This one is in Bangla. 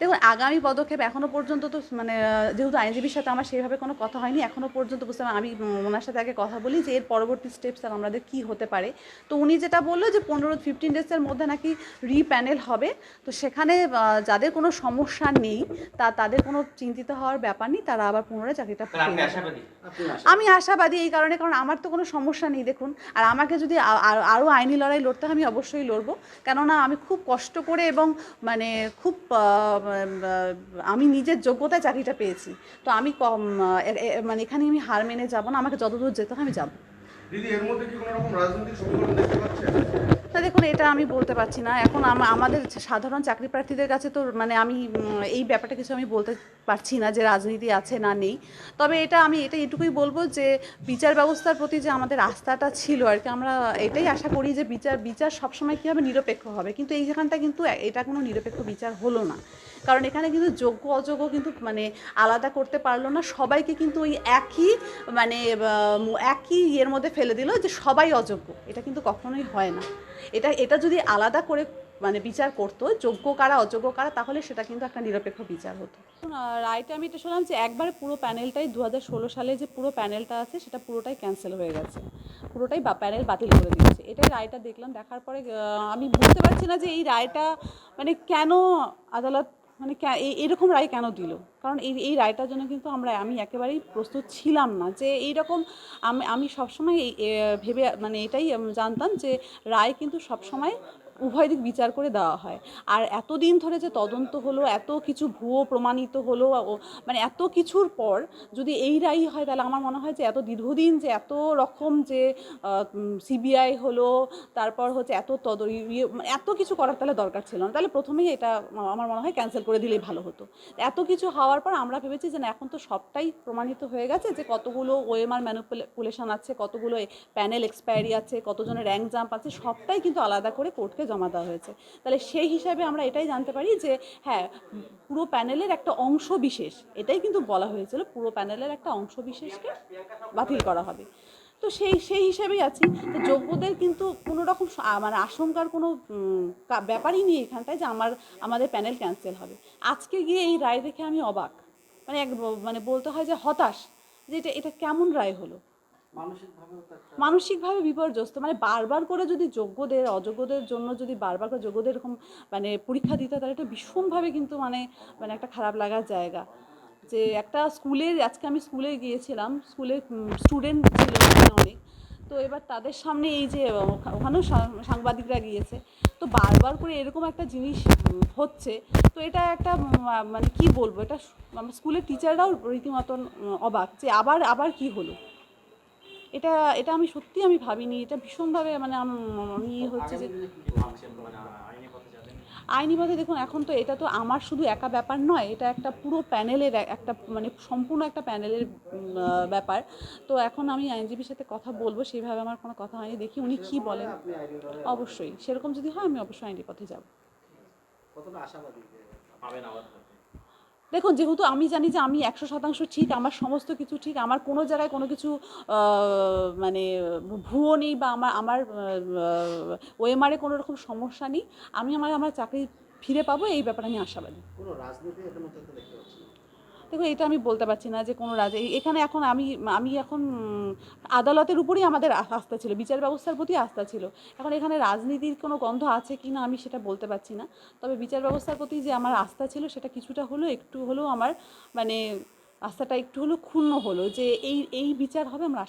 দেখুন আগামী পদক্ষেপ এখনও পর্যন্ত তো মানে যেহেতু আইনজীবীর সাথে আমার সেইভাবে কোনো কথা হয়নি এখনও পর্যন্ত বুঝতে পারি- আমি ওনার সাথে আগে কথা বলি যে এর পরবর্তী স্টেপস আর আমাদের কী হতে পারে। তো উনি যেটা বলল যে পনেরো ফিফটিন ডেজের মধ্যে নাকি রিপ্যানেল হবে। তো সেখানে যাদের কোনো সমস্যা নেই তা তাদের কোনো চিন্তিত হওয়ার ব্যাপার নেই তারা আবার পুনরায় চাকরিটা আমি আশাবাদী এই কারণে কারণ আমার তো কোনো সমস্যা নেই দেখুন। আর আমাকে যদি আরও আইনি লড়াই লড়তে হয় আমি অবশ্যই লড়বো। কেননা আমি খুব কষ্ট করে এবং মানে খুব আমি নিজের যোগ্যতায় চাকরিটা পেয়েছি। তো আমি মানে এখানে আমি হার মেনে যাব না, আমাকে যতদূর যেতে হয় আমি যাব। দিদি, এর মধ্যে কি কোনো রকম রাজনৈতিক সমীকরণ দেখতে পাচ্ছেন? এটা আমি বলতে পারছি না। এখন আম- আমাদের সাধারণ চাকরি প্রার্থীদের কাছে তো মানে আমি এই ব্যাপারটা কিছু আমি বলতে পারছি না যে রাজনীতি আছে না নেই। তবে এটা আমি, এটা এটুকুই বলব যে বিচার ব্যবস্থার প্রতি যে আমাদের আস্থাটা ছিল আর কি, আমরা এটাই আশা করি যে বিচার বিচার সবসময় কী হবে নিরপেক্ষ হবে। কিন্তু এই যেখানটা কিন্তু এটা কোনো নিরপেক্ষ বিচার হলো না। কারণ এখানে কিন্তু যোগ্য, অযোগ্য কিন্তু মানে আলাদা করতে পারল না। সবাইকে কিন্তু ওই একই মানে একই ইয়ের মধ্যে ফেলে দিল যে সবাই অযোগ্য। এটা কিন্তু কখনোই হয় না। এটা এটা যদি আলাদা করে মানে বিচার করতো, যোগ্য কারা, অযোগ্য কারা, তাহলে সেটা কিন্তু একটা নিরপেক্ষ বিচার হতো। রায়টা আমি এটা শুনলাম যে একবারে পুরো প্যানেলটাই দু হাজার ষোলো সালে যে পুরো প্যানেলটা আছে, সেটা পুরোটাই ক্যান্সেল হয়ে গেছে। পুরোটাই বা প্যানেল বাতিল করে দিয়েছে। এটাই রায়টা দেখলাম, দেখার পরে আমি বুঝতে পারছি না যে এই রায়টা মানে কেন আদালত মানে এরকম রায় কেন দিল? কারণ এই এই রায়টার জন্য কিন্তু আমরা, আমি একেবারেই প্রস্তুত ছিলাম না যে এইরকম আমি আমি সবসময় ভেবে মানে এটাই জানতাম যে রায় কিন্তু সবসময় উভয় দিক বিচার করে দেওয়া হয়। আর এতদিন ধরে যে তদন্ত হলো, এত কিছু ভুয়ো প্রমাণিত হলো মানে এত কিছুর পর যদি এই রায় হয়, তাহলে আমার মনে হয় যে এত দীর্ঘদিন যে এত রকম যে সিবিআই হলো, তারপর হচ্ছে এত তদ ইয়ে- মানে এত কিছু করার তাহলে দরকার ছিল না। তাহলে প্রথমেই এটা আমার মনে হয় ক্যান্সেল করে দিলেই ভালো হতো। এত কিছু হওয়ার পর আমরা ভেবেছি যে না, এখন তো সবটাই প্রমাণিত হয়ে গেছে যে কতগুলো ওএমআর ম্যানুপুলেশন আছে, কতগুলো প্যানেল এক্সপায়ারি আছে, কতজনের র্যাঙ্ক জাম্প আছে, সবটাই কিন্তু আলাদা করে কোর্টকে জমা দেওয়া হয়েছে। তাহলে সেই হিসাবে আমরা এটাই জানতে পারি যে হ্যাঁ পুরো প্যানেলের একটা অংশ বিশেষ, এটাই কিন্তু বলা হয়েছিল, পুরো প্যানেলের একটা অংশ বিশেষকে বাতিল করা হবে। তো সেই সেই হিসাবেই আছি। যোগ্যদের কিন্তু কোনো রকম মানে আশঙ্কার কোনো ব্যাপারই নেই এখানটায় যে আমার, আমাদের প্যানেল ক্যান্সেল হবে। আজকে গিয়ে এই রায় দেখে আমি অবাক। মানে এক মানে বলতে হয় যে হতাশ যে এটা এটা কেমন রায় হলো? মানসিকভাবে বিপর্যস্ত মানে বারবার করে যদি যোগ্যদের, অযোগ্যদের জন্য যদি বারবার করে যোগ্যদের এরকম মানে পরীক্ষা দিতে তাহলে এটা ভীষণভাবে কিন্তু মানে মানে একটা খারাপ লাগার জায়গা। যে একটা স্কুলে আজকে আমি স্কুলে গিয়েছিলাম, স্কুলে স্টুডেন্ট ছিল অনেক। তো এবার তাদের সামনে এই যে ওখা- ওখানেও সাংবাদিকরা গিয়েছে। তো বারবার করে এরকম একটা জিনিস হচ্ছে। তো এটা একটা মানে কি বলব, এটা স্কুলের টিচাররাও রীতিমতন অবাক যে আবার আবার কি হলো? এটা এটা আমি সত্যি আমি ভাবিনি এটা ভীষণভাবে মানে আম- হচ্ছে যে আইনি পথে দেখুন এখন তো এটা তো আমার শুধু একা ব্যাপার নয় এটা একটা পুরো প্যানেলের একটা মানে সম্পূর্ণ একটা প্যানেলের ব্যাপার। তো এখন আমি আইনজীবীর সাথে কথা বলব সেইভাবে আমার কোনো কথা হয়নি দেখি উনি কী বলেন। অবশ্যই। সেরকম যদি হয় আমি অবশ্যই আইনি পথে যাব। দেখুন, যেহেতু আমি জানি যে আমি একশো শতাংশ ঠিক, আমার সমস্ত কিছু ঠিক, আমার কোনো জায়গায় কোনো কিছু মানে ভুয়ো নেই বা আমার আমার ওএমআরে কোনো রকম সমস্যা নেই। আমি আমার আমার চাকরি ফিরে পাবো, এই ব্যাপারে আমি আশাবাদী। কোনো রাজনীতি না। দেখো এটা আমি বলতে পারছি না যে কোনো রাজা এখানে এখন আমি আমি এখন আদালতের উপরেই আমাদের আস্থা ছিল, বিচার ব্যবস্থার প্রতি আস্থা ছিল এখন এখানে রাজনীতির কোনো গন্ধ আছে কি না আমি সেটা বলতে পারছি না তবে বিচার ব্যবস্থার প্রতি যে আমার আস্থা ছিল, সেটা কিছুটা হলেও, একটু হলেও আমার মানে আস্থাটা একটু হলেও ক্ষুণ্ণ হলো যে এই এই বিচার হবে, আমরা